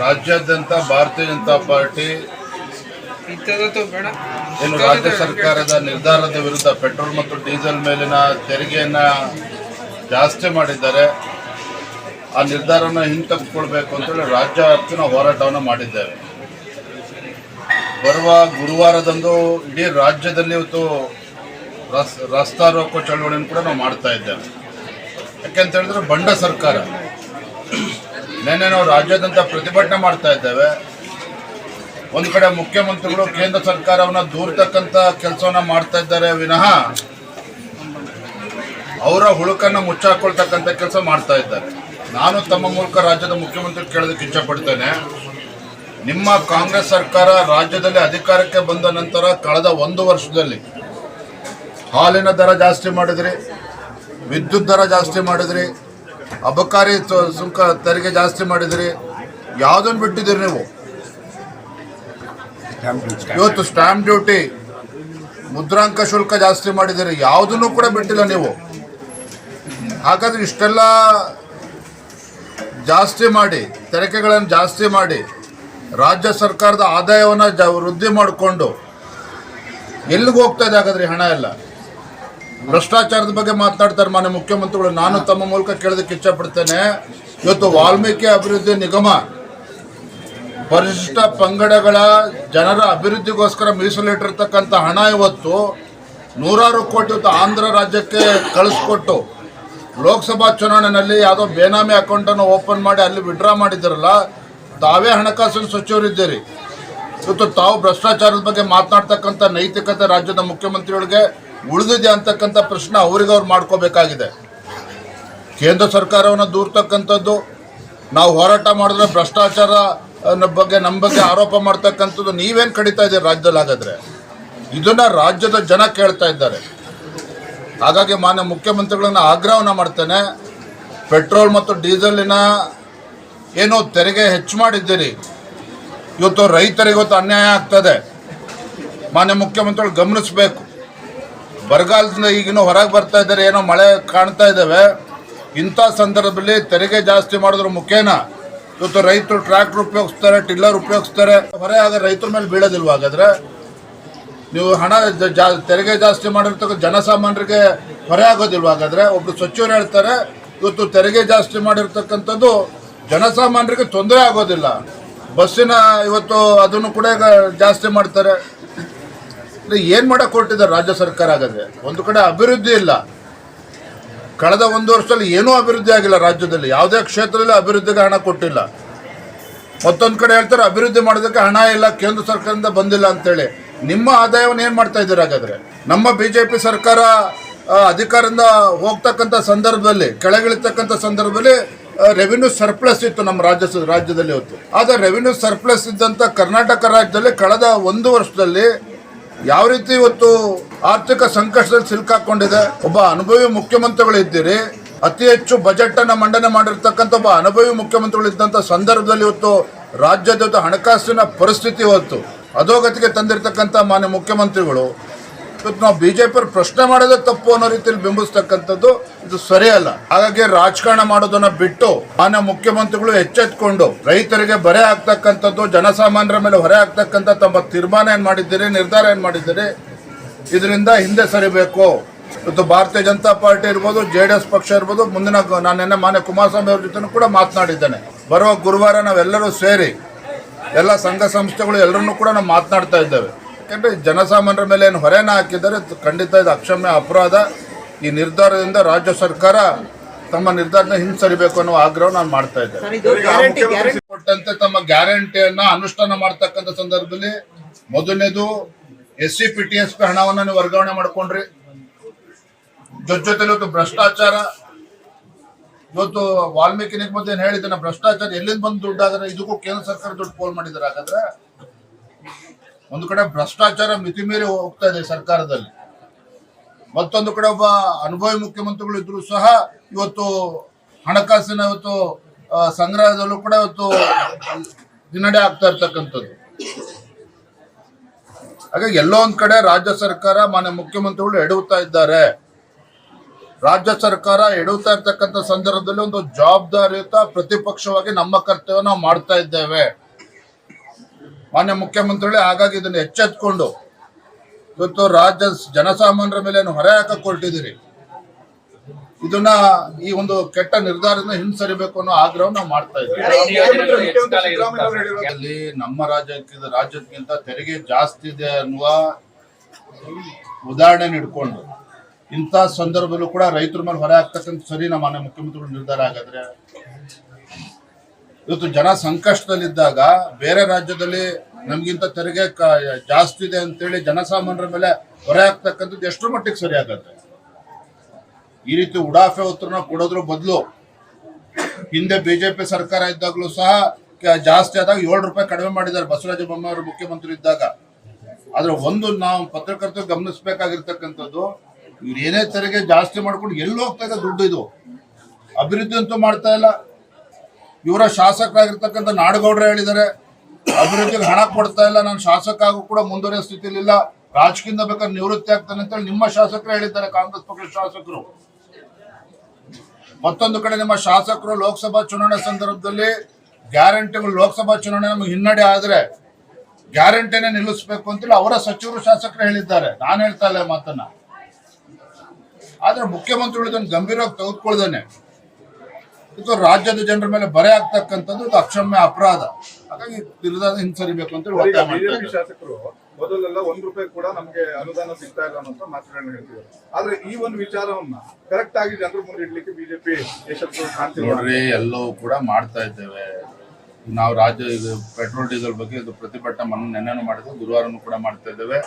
ರಾಜ್ಯಾದ್ಯಂತ ಭಾರತೀಯ ಜನತಾ ಪಾರ್ಟಿ ಏನು ರಾಜ್ಯ ಸರ್ಕಾರದ ನಿರ್ಧಾರದ ವಿರುದ್ಧ ಪೆಟ್ರೋಲ್ ಮತ್ತು ಡೀಸೆಲ್ ಮೇಲಿನ ತೆರಿಗೆಯನ್ನ ಜಾಸ್ತಿ ಮಾಡಿದ್ದಾರೆ. ಆ ನಿರ್ಧಾರನ ಹಿಂತೆಗೆದುಕೊಳ್ಬೇಕು ಅಂತೇಳಿ ರಾಜ್ಯ ವ್ಯಾಪ್ತಿನ ಹೋರಾಟವನ್ನು ಮಾಡಿದ್ದೇವೆ ಬರುವ ಗುರುವಾರದಂದು ಇಡೀ ರಾಜ್ಯದಲ್ಲಿ ಇವತ್ತು ರಸ್ ರಸ್ತಾ ರೋಕೋ ಚಳವಳಿಯನ್ನು ಕೂಡ ನಾವು ಮಾಡ್ತಾ ಇದ್ದೇವೆ. ಯಾಕೆಂತ ಹೇಳಿದ್ರೆ ಬಂಡ ಸರ್ಕಾರ. ನಿನ್ನೆ ನಾವು ರಾಜ್ಯಾದ್ಯಂತ ಪ್ರತಿಭಟನೆ ಮಾಡ್ತಾ ಇದ್ದೇವೆ. ಒಂದು ಕಡೆ ಮುಖ್ಯಮಂತ್ರಿಗಳು ಕೇಂದ್ರ ಸರ್ಕಾರವನ್ನ ದೂರ್ತಕ್ಕಂತ ಕೆಲಸವನ್ನ ಮಾಡ್ತಾ ಇದ್ದಾರೆ ವಿನಃ ಅವರ ಹುಳುಕನ್ನ ಮುಚ್ಚಾಕೊಳ್ತಕ್ಕಂಥ ಕೆಲಸ ಮಾಡ್ತಾ ಇದ್ದಾರೆ. ನಾನು ತಮ್ಮ ಮೂಲಕ ರಾಜ್ಯದ ಮುಖ್ಯಮಂತ್ರಿ ಕೇಳೋದಕ್ಕೆ ಇಚ್ಛಪಡ್ತೇನೆ. ನಿಮ್ಮ ಕಾಂಗ್ರೆಸ್ ಸರ್ಕಾರ ರಾಜ್ಯದಲ್ಲಿ ಅಧಿಕಾರಕ್ಕೆ ಬಂದ ನಂತರ ಕಳೆದ ಒಂದು ವರ್ಷದಲ್ಲಿ ಹಾಲಿನ ದರ ಜಾಸ್ತಿ ಮಾಡಿದ್ರಿ, ವಿದ್ಯುತ್ ದರ ಜಾಸ್ತಿ ಮಾಡಿದ್ರಿ ಅಬಕಾರಿ ಸುಂಕ ತೆರಿಗೆ ಜಾಸ್ತಿ ಮಾಡಿದ್ರಿ. ಯಾವುದನ್ನು ಬಿಟ್ಟಿದ್ದೀರಿ ನೀವು? ಇವತ್ತು ಸ್ಟಾಂಪ್ ಡ್ಯೂಟಿ ಮುದ್ರಾಂಕ ಶುಲ್ಕ ಜಾಸ್ತಿ ಮಾಡಿದ್ದೀರಿ. ಯಾವುದನ್ನು ಕೂಡ ಬಿಟ್ಟಿಲ್ಲ ನೀವು. ಹಾಗಾದ್ರೆ ಇಷ್ಟೆಲ್ಲ ಜಾಸ್ತಿ ಮಾಡಿ ತೆರಿಗೆಗಳನ್ನು ಜಾಸ್ತಿ ಮಾಡಿ ರಾಜ್ಯ ಸರ್ಕಾರದ ಆದಾಯವನ್ನು ಜ ವೃದ್ಧಿ ಮಾಡಿಕೊಂಡು ಎಲ್ಲಿಗೆ ಹೋಗ್ತಾ ಇದೆ ಹಾಗಾದ್ರೆ ಹಣ ಎಲ್ಲ? ಭ್ರಷ್ಟಾಚಾರದ ಬಗ್ಗೆ ಮಾತನಾಡ್ತಾರೆ ಮಾನ್ಯ ಮುಖ್ಯಮಂತ್ರಿಗಳು. ನಾನು ತಮ್ಮ ಮೂಲಕ ಕೇಳೋದಕ್ಕೆ ಇಚ್ಛಪಡ್ತೇನೆ. ಇವತ್ತು ವಾಲ್ಮೀಕಿ ಅಭಿವೃದ್ಧಿ ನಿಗಮ ಪರಿಶಿಷ್ಟ ಪಂಗಡಗಳ ಜನರ ಅಭಿವೃದ್ಧಿಗೋಸ್ಕರ ಮೀಸಲಿಟ್ಟಿರ್ತಕ್ಕಂಥ ಹಣ ಇವತ್ತು ನೂರಾರು ಕೋಟಿ ಇವತ್ತು ಆಂಧ್ರ ರಾಜ್ಯಕ್ಕೆ ಕಳಿಸ್ಕೊಟ್ಟು ಲೋಕಸಭಾ ಚುನಾವಣೆಯಲ್ಲಿ ಯಾವುದೋ ಬೇನಾಮಿ ಅಕೌಂಟನ್ನು ಓಪನ್ ಮಾಡಿ ಅಲ್ಲಿ ವಿಡ್ರಾ ಮಾಡಿದ್ದೀರಲ್ಲ, ತಾವೇ ಹಣಕಾಸಿನ ಸಚಿವರಿದ್ದೀರಿ. ಇವತ್ತು ತಾವು ಭ್ರಷ್ಟಾಚಾರದ ಬಗ್ಗೆ ಮಾತನಾಡ್ತಕ್ಕಂಥ ನೈತಿಕತೆ ರಾಜ್ಯದ ಮುಖ್ಯಮಂತ್ರಿಗಳಿಗೆ ಉಳಿದಿದೆ ಅಂತಕ್ಕಂಥ ಪ್ರಶ್ನೆ ಅವರಿಗೆ ಅವ್ರು ಮಾಡ್ಕೋಬೇಕಾಗಿದೆ. ಕೇಂದ್ರ ಸರ್ಕಾರವನ್ನು ದೂರ್ತಕ್ಕಂಥದ್ದು ನಾವು ಹೋರಾಟ ಮಾಡಿದ್ರೆ ಭ್ರಷ್ಟಾಚಾರ ಬಗ್ಗೆ ನಮ್ಮ ಬಗ್ಗೆ ಆರೋಪ ಮಾಡ್ತಕ್ಕಂಥದ್ದು ನೀವೇನು ಕಡಿತಾ ಇದ್ದೀರಿ ರಾಜ್ಯದಲ್ಲಿ ಹಾಗಾದರೆ? ಇದನ್ನ ರಾಜ್ಯದ ಜನ ಕೇಳ್ತಾ ಇದ್ದಾರೆ. ಹಾಗಾಗಿ ಮಾನ್ಯ ಮುಖ್ಯಮಂತ್ರಿಗಳನ್ನ ಆಗ್ರಹವನ್ನು ಮಾಡ್ತೇನೆ. ಪೆಟ್ರೋಲ್ ಮತ್ತು ಡೀಸೆಲಿನ ಏನೋ ತೆರಿಗೆ ಹೆಚ್ಚು ಮಾಡಿದ್ದೀರಿ. ಇವತ್ತು ರೈತರಿಗೆ ಇವತ್ತು ಅನ್ಯಾಯ ಆಗ್ತದೆ. ಮಾನ್ಯ ಮುಖ್ಯಮಂತ್ರಿಗಳು ಗಮನಿಸಬೇಕು. ಬರಗಾಲದಿಂದ ಈಗಿನ ಹೊರಗೆ ಬರ್ತಾ ಇದ್ದಾರೆ, ಏನೋ ಮಳೆ ಕಾಣ್ತಾ ಇದ್ದಾವೆ ಇಂಥ ಸಂದರ್ಭದಲ್ಲಿ ತೆರಿಗೆ ಜಾಸ್ತಿ ಮಾಡಿದ್ರೆ ಮುಖೇನ ಇವತ್ತು ರೈತರು ಟ್ರ್ಯಾಕ್ಟರ್ ಉಪಯೋಗಿಸ್ತಾರೆ, ಟಿಲ್ಲರ್ ಉಪಯೋಗಿಸ್ತಾರೆ. ಹೊರೆ ಆಗ ರೈತರ ಮೇಲೆ ಬೀಳೋದಿಲ್ವ ಹಾಗಾದ್ರೆ? ನೀವು ಹಣ ತೆರಿಗೆ ಜಾಸ್ತಿ ಮಾಡಿರ್ತಕ್ಕ ಜನಸಾಮಾನ್ಯರಿಗೆ ಹೊರೆ ಆಗೋದಿಲ್ವ ಹಾಗಾದ್ರೆ? ಒಬ್ರು ಸಚಿವರು ಹೇಳ್ತಾರೆ, ಇವತ್ತು ತೆರಿಗೆ ಜಾಸ್ತಿ ಮಾಡಿರ್ತಕ್ಕಂಥದ್ದು ಜನಸಾಮಾನ್ಯರಿಗೆ ತೊಂದರೆ ಆಗೋದಿಲ್ಲ. ಬಸ್ಸಿನ ಇವತ್ತು ಅದನ್ನು ಕೂಡ ಜಾಸ್ತಿ ಮಾಡ್ತಾರೆ. ಏನ್ ಮಾಡಕ್ ಹೊರಟಿದ್ದಾರೆ ರಾಜ್ಯ ಸರ್ಕಾರ ಹಾಗಾದ್ರೆ? ಒಂದು ಕಡೆ ಅಭಿವೃದ್ಧಿ ಇಲ್ಲ. ಕಳೆದ ಒಂದು ವರ್ಷದಲ್ಲಿ ಏನೂ ಅಭಿವೃದ್ಧಿ ಆಗಿಲ್ಲ ರಾಜ್ಯದಲ್ಲಿ. ಯಾವುದೇ ಕ್ಷೇತ್ರದಲ್ಲಿ ಅಭಿವೃದ್ಧಿಗೆ ಹಣ ಕೊಟ್ಟಿಲ್ಲ. ಮತ್ತೊಂದು ಕಡೆ ಹೇಳ್ತಾರೆ ಅಭಿವೃದ್ಧಿ ಮಾಡೋದಕ್ಕೆ ಹಣ ಇಲ್ಲ, ಕೇಂದ್ರ ಸರ್ಕಾರದಿಂದ ಬಂದಿಲ್ಲ ಅಂತೇಳಿ. ನಿಮ್ಮ ಆದಾಯವನ್ನು ಏನು ಮಾಡ್ತಾ ಇದ್ದೀರ ಹಾಗಾದ್ರೆ? ನಮ್ಮ ಬಿಜೆಪಿ ಸರ್ಕಾರ ಅಧಿಕಾರದಿಂದ ಹೋಗ್ತಕ್ಕಂಥ ಸಂದರ್ಭದಲ್ಲಿ, ಕೆಳಗಿಳಿತಕ್ಕಂಥ ಸಂದರ್ಭದಲ್ಲಿ ರೆವಿನ್ಯೂ ಸರ್ಪ್ಲಸ್ ಇತ್ತು ನಮ್ಮ ರಾಜ್ಯ ರಾಜ್ಯದಲ್ಲಿ ಇವತ್ತು ಆದರೆ ರೆವಿನ್ಯೂ ಸರ್ಪ್ಲಸ್ ಇದ್ದಂಥ ಕರ್ನಾಟಕ ರಾಜ್ಯದಲ್ಲಿ ಕಳೆದ ಒಂದು ವರ್ಷದಲ್ಲಿ ಯಾವ ರೀತಿ ಇವತ್ತು ಆರ್ಥಿಕ ಸಂಕಷ್ಟದಲ್ಲಿ ಸಿಲುಕಾಕೊಂಡಿದೆ ಒಬ್ಬ ಅನುಭವಿ ಮುಖ್ಯಮಂತ್ರಿಗಳು ಇದ್ದೀರಿ. ಅತಿ ಹೆಚ್ಚು ಬಜೆಟ್ ಅನ್ನ ಮಂಡನೆ ಮಾಡಿರ್ತಕ್ಕಂಥ ಒಬ್ಬ ಅನುಭವಿ ಮುಖ್ಯಮಂತ್ರಿಗಳು ಇದ್ದಂಥ ಸಂದರ್ಭದಲ್ಲಿ ಇವತ್ತು ರಾಜ್ಯದ ಹಣಕಾಸಿನ ಪರಿಸ್ಥಿತಿ ಇವತ್ತು ಅಧೋಗತಿಗೆ ತಂದಿರತಕ್ಕಂಥ ಮಾನ್ಯ ಮುಖ್ಯಮಂತ್ರಿಗಳು ಇವತ್ತು ನಾವು ಬಿಜೆಪಿ ಪ್ರಶ್ನೆ ಮಾಡೋದೇ ತಪ್ಪು ಅನ್ನೋ ರೀತಿಯಲ್ಲಿ ಬಿಂಬಿಸ್ತಕ್ಕಂಥದ್ದು ಇದು ಸರಿಯಲ್ಲ. ಹಾಗಾಗಿ ರಾಜಕಾರಣ ಮಾಡೋದನ್ನ ಬಿಟ್ಟು ಮಾನ್ಯ ಮುಖ್ಯಮಂತ್ರಿಗಳು ಎಚ್ಚೆತ್ಕೊಂಡು ರೈತರಿಗೆ ಬರೆ ಆಗ್ತಕ್ಕಂಥದ್ದು ಜನಸಾಮಾನ್ಯರ ಮೇಲೆ ಹೊರೆ ಆಗ್ತಕ್ಕಂಥ ತಮ್ಮ ತೀರ್ಮಾನ ಏನ್ ಮಾಡಿದ್ದೀರಿ, ನಿರ್ಧಾರ ಏನ್ ಮಾಡಿದ್ದೀರಿ, ಇದರಿಂದ ಹಿಂದೆ ಸರಿಬೇಕು. ಇವತ್ತು ಭಾರತೀಯ ಜನತಾ ಪಾರ್ಟಿ ಇರ್ಬೋದು, ಜೆ ಡಿ ಎಸ್ ಪಕ್ಷ ಇರ್ಬೋದು, ಮುಂದಿನ ನಾನು ನಿನ್ನೆ ಮಾನ್ಯ ಕುಮಾರಸ್ವಾಮಿ ಅವ್ರ ಜೊತೆ ಕೂಡ ಮಾತನಾಡಿದ್ದೇನೆ. ಬರುವ ಗುರುವಾರ ನಾವೆಲ್ಲರೂ ಸೇರಿ ಎಲ್ಲ ಸಂಘ ಸಂಸ್ಥೆಗಳು ಎಲ್ಲರನ್ನೂ ಕೂಡ ನಾವು ಮಾತನಾಡ್ತಾ ಇದ್ದೇವೆ. ಯಾಕಂದ್ರೆ ಜನಸಾಮಾನ್ಯರ ಮೇಲೆ ಏನು ಹೊರೆನ ಹಾಕಿದ್ದಾರೆ ಖಂಡಿತ ಇದು ಅಕ್ಷಮ್ಯ ಅಪರಾಧ. ಈ ನಿರ್ಧಾರದಿಂದ ರಾಜ್ಯ ಸರ್ಕಾರ ತಮ್ಮ ನಿರ್ಧಾರನ ಹಿಂಸರಿಬೇಕು ಅನ್ನೋ ಆಗ್ರಹ ನಾನು ಮಾಡ್ತಾ ಇದ್ದೇನೆ. ಸರ್ ಗ್ಯಾರಂಟಿ ಗ್ಯಾರಂಟಿ ಕೊಟ್ಟಂತೆ ತಮ್ಮ ಗ್ಯಾರಂಟಿಯನ್ನ ಅನುಷ್ಠಾನ ಮಾಡ್ತಕ್ಕಂಥ ಸಂದರ್ಭದಲ್ಲಿ ಮೊದಲನೇದು S C P T S P ಹಣವನ್ನ ನೀವು ವರ್ಗಾವಣೆ ಮಾಡ್ಕೊಂಡ್ರಿ. ಜೊತೆ ಜೊತೆಲಿ ಇವತ್ತು ಭ್ರಷ್ಟಾಚಾರ. ಇವತ್ತು ವಾಲ್ಮೀಕಿ ನಿಗಮದ ಏನ್ ಹೇಳಿದ್ದಾನೆ ಭ್ರಷ್ಟಾಚಾರ ಎಲ್ಲಿಂದ ಬಂದು ದುಡ್ಡಾದ್ರೆ ಇದಕ್ಕೂ ಕೇಂದ್ರ ಸರ್ಕಾರ ದುಡ್ಡು ಪೋಲ್ ಮಾಡಿದಾರೆ ಹಾಗಾದ್ರೆ ಒಂದು ಕಡೆ ಭ್ರಷ್ಟಾಚಾರ ಮಿತಿ ಮೀರಿ ಹೋಗ್ತಾ ಇದೆ ಸರ್ಕಾರದಲ್ಲಿ. ಮತ್ತೊಂದು ಕಡೆ ಒಬ್ಬ ಅನುಭವಿ ಮುಖ್ಯಮಂತ್ರಿಗಳು ಇದ್ರು ಸಹ ಇವತ್ತು ಹಣಕಾಸಿನ ಇವತ್ತು ಸಂಗ್ರಹದಲ್ಲೂ ಕೂಡ ಇವತ್ತು ಹಿನ್ನಡೆ ಆಗ್ತಾ ಇರ್ತಕ್ಕಂಥದ್ದು. ಹಾಗಾಗಿ ಎಲ್ಲೋ ಒಂದ್ ಕಡೆ ರಾಜ್ಯ ಸರ್ಕಾರ ಮಾನ್ಯ ಮುಖ್ಯಮಂತ್ರಿಗಳು ಎಡುತ್ತಾ ಇದ್ದಾರೆ. ರಾಜ್ಯ ಸರ್ಕಾರ ಎಡುತ್ತಾ ಇರ್ತಕ್ಕಂಥ ಸಂದರ್ಭದಲ್ಲಿ ಒಂದು ಜವಾಬ್ದಾರಿಯುತ ಪ್ರತಿಪಕ್ಷವಾಗಿ ನಮ್ಮ ಕರ್ತವ್ಯ ನಾವು ಮಾಡ್ತಾ ಇದ್ದೇವೆ. ಮಾನ್ಯ ಮುಖ್ಯಮಂತ್ರಿಗಳೇ ಹಾಗಾಗಿ ಇದನ್ನು ಎಚ್ಚೆತ್ಕೊಂಡು ಇವತ್ತು ರಾಜ್ಯ ಜನಸಾಮಾನ್ಯರ ಮೇಲೆ ಹೊರೆ ಹಾಕಕ್ ಹೊರಟಿದ್ದೀರಿ ಇದನ್ನ ಈ ಒಂದು ಕೆಟ್ಟ ನಿರ್ಧಾರದಿಂದ ಹಿಂಸರಿಬೇಕು ಅನ್ನೋ ಆಗ್ರಹ ನಾವು ಮಾಡ್ತಾ ಇದ್ದೀವಿ. ಅಲ್ಲಿ ನಮ್ಮ ರಾಜ್ಯಕ್ಕೆ ರಾಜ್ಯಕ್ಕಿಂತ ತೆರಿಗೆ ಜಾಸ್ತಿ ಇದೆ ಅನ್ನುವ ಉದಾಹರಣೆ ಇಟ್ಕೊಂಡು ಇಂಥ ಸಂದರ್ಭದಲ್ಲೂ ಕೂಡ ರೈತರ ಮೇಲೆ ಹೊರೆ ಆಗ್ತಕ್ಕಂಥ ಸರಿ ನಮ್ಮ ಮಾನ್ಯ ಮುಖ್ಯಮಂತ್ರಿಗಳು ನಿರ್ಧಾರ ಹಾಗಾದ್ರೆ ಇವತ್ತು ಜನ ಸಂಕಷ್ಟದಲ್ಲಿದ್ದಾಗ ಬೇರೆ ರಾಜ್ಯದಲ್ಲಿ ನಮ್ಗಿಂತ ತೆರಿಗೆ ಜಾಸ್ತಿ ಇದೆ ಅಂತೇಳಿ ಜನಸಾಮಾನ್ಯರ ಮೇಲೆ ಹೊರೆ ಆಗ್ತಕ್ಕಂಥದ್ದು ಎಷ್ಟು ಮಟ್ಟಿಗೆ ಸರಿ ಆಗತ್ತೆ? ಈ ರೀತಿ ಉಡಾಫೆ ಉತ್ತರನ ಕೊಡೋದ್ರ ಬದಲು ಹಿಂದೆ ಬಿಜೆಪಿ ಸರ್ಕಾರ ಇದ್ದಾಗಲೂ ಸಹ ಜಾಸ್ತಿ ಆದಾಗ ಏಳು ರೂಪಾಯಿ ಕಡಿಮೆ ಮಾಡಿದ್ದಾರೆ. ಬಸವರಾಜ ಬೊಮ್ಮಾಯಿ ಮುಖ್ಯಮಂತ್ರಿ ಇದ್ದಾಗ. ಆದ್ರೆ ಒಂದು ನಾವು ಪತ್ರಕರ್ತರು ಗಮನಿಸಬೇಕಾಗಿರ್ತಕ್ಕಂಥದ್ದು, ಇವ್ರು ಏನೇ ತೆರಿಗೆ ಜಾಸ್ತಿ ಮಾಡ್ಕೊಂಡು ಎಲ್ಲಿ ಹೋಗ್ತಾ ದುಡ್ಡು ಇದು? ಅಭಿವೃದ್ಧಿ ಅಂತೂ ಮಾಡ್ತಾ ಇಲ್ಲ. ಇವರ ಶಾಸಕರಾಗಿರ್ತಕ್ಕಂಥ ನಾಡಗೌಡರು ಹೇಳಿದ್ದಾರೆ, ಅಭಿವೃದ್ಧಿಗೆ ಹಣ ಕೊಡ್ತಾ ಇಲ್ಲ, ನಾನು ಶಾಸಕ ಆಗು ಕೂಡ ಮುಂದುವರಿಯೋ ಸ್ಥಿತಿಲಿಲ್ಲ ರಾಜಕೀಯದಿಂದ ಬೇಕಾದ್ರೆ ನಿವೃತ್ತಿ ಆಗ್ತಾನೆ ಅಂತೇಳಿ ನಿಮ್ಮ ಶಾಸಕರು ಹೇಳಿದ್ದಾರೆ, ಕಾಂಗ್ರೆಸ್ ಪಕ್ಷದ ಶಾಸಕರು. ಮತ್ತೊಂದು ಕಡೆ ನಿಮ್ಮ ಶಾಸಕರು ಲೋಕಸಭಾ ಚುನಾವಣೆ ಸಂದರ್ಭದಲ್ಲಿ ಗ್ಯಾರಂಟಿಗಳು ಲೋಕಸಭಾ ಚುನಾವಣೆ ನಮಗೆ ಹಿನ್ನಡೆ ಆದ್ರೆ ಗ್ಯಾರಂಟಿನೇ ನಿಲ್ಲಿಸಬೇಕು ಅಂತೇಳಿ ಅವರ ಸಚಿವರು ಶಾಸಕರು ಹೇಳಿದ್ದಾರೆ. ನಾನು ಹೇಳ್ತಾ ಇಲ್ಲ ಮಾತನ್ನ. ಆದ್ರೆ ಮುಖ್ಯಮಂತ್ರಿಗಳು ಇದನ್ನು ಗಂಭೀರವಾಗಿ ತೆಗೆದುಕೊಳ್ದೇನೆ ಇದು ರಾಜ್ಯದ ಜನರ ಮೇಲೆ ಬರೆ ಆಗ್ತಕ್ಕಂಥದ್ದು ಇದು ಅಕ್ಷಮ್ಯ ಅಪರಾಧ. ಹಾಗಾಗಿ ನಿರ್ಧಾರ ಹಿಂಸರಿಬೇಕು ಅಂತ ಹೇಳಿ ಒತ್ತಾಯ ಮಾಡ್ತಾ ಬಿಜೆಪಿ ಇದ್ದಾರೆ. ಶಾಸಕರು ಮೊದಲೆಲ್ಲ ಒಂದ್ ರೂಪಾಯಿ ಕೂಡ ನಮಗೆ ಅನುದಾನ ಸಿಗ್ತಾ ಇಲ್ಲ ಅನ್ನೋ ಮಾತುಗಳನ್ನ ಹೇಳ್ತಿದ್ದಾರೆ. ಆದ್ರೆ ಈ ಒಂದು ವಿಚಾರವನ್ನ ಕರೆಕ್ಟ್ ಆಗಿ ಜನರ ಮುಂದೆ ಇಡ್ಲಿಕ್ಕೆ ಬಿಜೆಪಿ ಯಶಸ್ವಿ ಕಾಣ್ತಿಲ್ಲ. ನೋಡ್ರಿ ಎಲ್ಲವೂ ಕೂಡ ಮಾಡ್ತಾ ಇದ್ದೇವೆ. ನಾವು ರಾಜ್ಯ ಇದು ಪೆಟ್ರೋಲ್ ಡೀಸೆಲ್ ಬಗ್ಗೆ ಇದು ಪ್ರತಿಭಟನೆ ಮೊನ್ನೆ ನೆನ್ನೆನೂ ಮಾಡಿದ್ವಿ ಗುರುವಾರನೂ ಕೂಡ ಮಾಡ್ತಾ ಇದ್ದೇವೆ.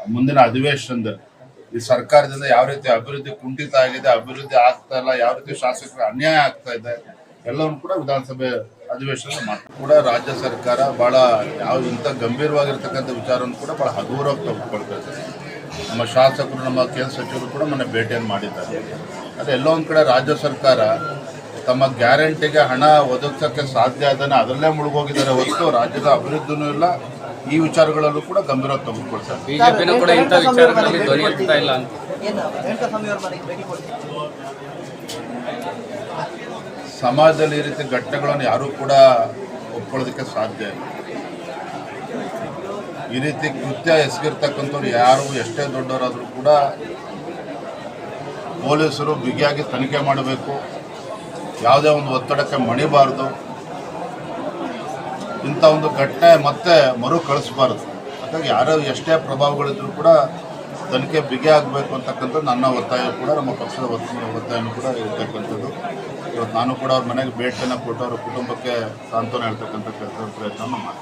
ಮುಂದಿನ ಅಧಿವೇಶನದಲ್ಲಿ ಈ ಸರ್ಕಾರದಿಂದ ಯಾವ ರೀತಿ ಅಭಿವೃದ್ಧಿ ಕುಂಠಿತ ಆಗಿದೆ, ಅಭಿವೃದ್ಧಿ ಆಗ್ತಾ ಇಲ್ಲ, ಯಾವ ರೀತಿ ಶಾಸಕರ ಅನ್ಯಾಯ ಆಗ್ತಾ ಇದೆ, ಎಲ್ಲವನ್ನು ಕೂಡ ವಿಧಾನಸಭೆ ಅಧಿವೇಶನ ಮಾಡ್ತಾರೆ. ಕೂಡ ರಾಜ್ಯ ಸರ್ಕಾರ ಬಹಳ ಯಾವ ಇಂಥ ಗಂಭೀರವಾಗಿರ್ತಕ್ಕಂಥ ವಿಚಾರವನ್ನು ಕೂಡ ಬಹಳ ಹಗುರವಾಗಿ ತೆಗೆದುಕೊಳ್ತಾ ಇದೆ. ನಮ್ಮ ಶಾಸಕರು, ನಮ್ಮ ಕೇಂದ್ರ ಸಚಿವರು ಕೂಡ ಮೊನ್ನೆ ಭೇಟಿಯನ್ನು ಮಾಡಿದ್ದಾರೆ. ಆದರೆ ಎಲ್ಲೋ ಒಂದು ಕಡೆ ರಾಜ್ಯ ಸರ್ಕಾರ ತಮ್ಮ ಗ್ಯಾರಂಟಿಗೆ ಹಣ ಒದಗಿಸೋಕ್ಕೆ ಸಾಧ್ಯ ಅದನ್ನು ಅದರಲ್ಲೇ ಮುಳುಗೋಗಿದ್ದಾರೆ ಹೊರತು ರಾಜ್ಯದ ಅಭಿವೃದ್ಧಿನೂ ಇಲ್ಲ ಈ ವಿಚಾರಗಳಲ್ಲೂ ಕೂಡ ಗಂಭೀರ ತೆಗೆದುಕೊಳ್ತಾರೆ ಬಿಜೆಪಿನೂ ಕೂಡ ಇಂಥ ವಿಚಾರಗಳಲ್ಲಿ ಧ್ವನಿ ಎತ್ತಾ ಇಲ್ಲ ಅಂತ. ಸಮಾಜದಲ್ಲಿ ಈ ರೀತಿ ಘಟನೆಗಳನ್ನು ಯಾರೂ ಕೂಡ ಒಪ್ಕೊಳ್ಳೋದಕ್ಕೆ ಸಾಧ್ಯ ಇಲ್ಲ. ಈ ರೀತಿ ಕೃತ್ಯ ಎಸಗಿರ್ತಕ್ಕಂಥವ್ರು ಯಾರು ಎಷ್ಟೇ ದೊಡ್ಡವರಾದರೂ ಕೂಡ ಪೊಲೀಸರು ಬಿಗಿಯಾಗಿ ತನಿಖೆ ಮಾಡಬೇಕು. ಯಾವುದೇ ಒಂದು ಒತ್ತಡಕ್ಕೆ ಮಣಿಬಾರ್ದು. ಇಂಥ ಒಂದು ಘಟನೆ ಮತ್ತೆ ಮರು ಕಳಿಸ್ಬಾರ್ದು. ಹಾಗಾಗಿ ಯಾರೋ ಎಷ್ಟೇ ಪ್ರಭಾವಗಳಿದ್ರು ಕೂಡ ತನಿಖೆ ಬಿಗಿ ಆಗಬೇಕು ಅಂತಕ್ಕಂಥದ್ದು ನನ್ನ ಒತ್ತಾಯ ಕೂಡ ನಮ್ಮ ಪಕ್ಷದ ಒತ್ತಾಯ ಒತ್ತಾಯನೂ ಕೂಡ ಇರ್ತಕ್ಕಂಥದ್ದು. ಇವತ್ತು ನಾನು ಕೂಡ ಅವ್ರ ಮನೆಗೆ ಭೇಟಿಯನ್ನು ಕೊಟ್ಟು ಅವ್ರ ಕುಟುಂಬಕ್ಕೆ ಸಾಂತ್ವನ ಹೇಳ್ತಕ್ಕಂಥ ಕೆಲಸ ಪ್ರಯತ್ನ ಮಾಡ್ತೀನಿ.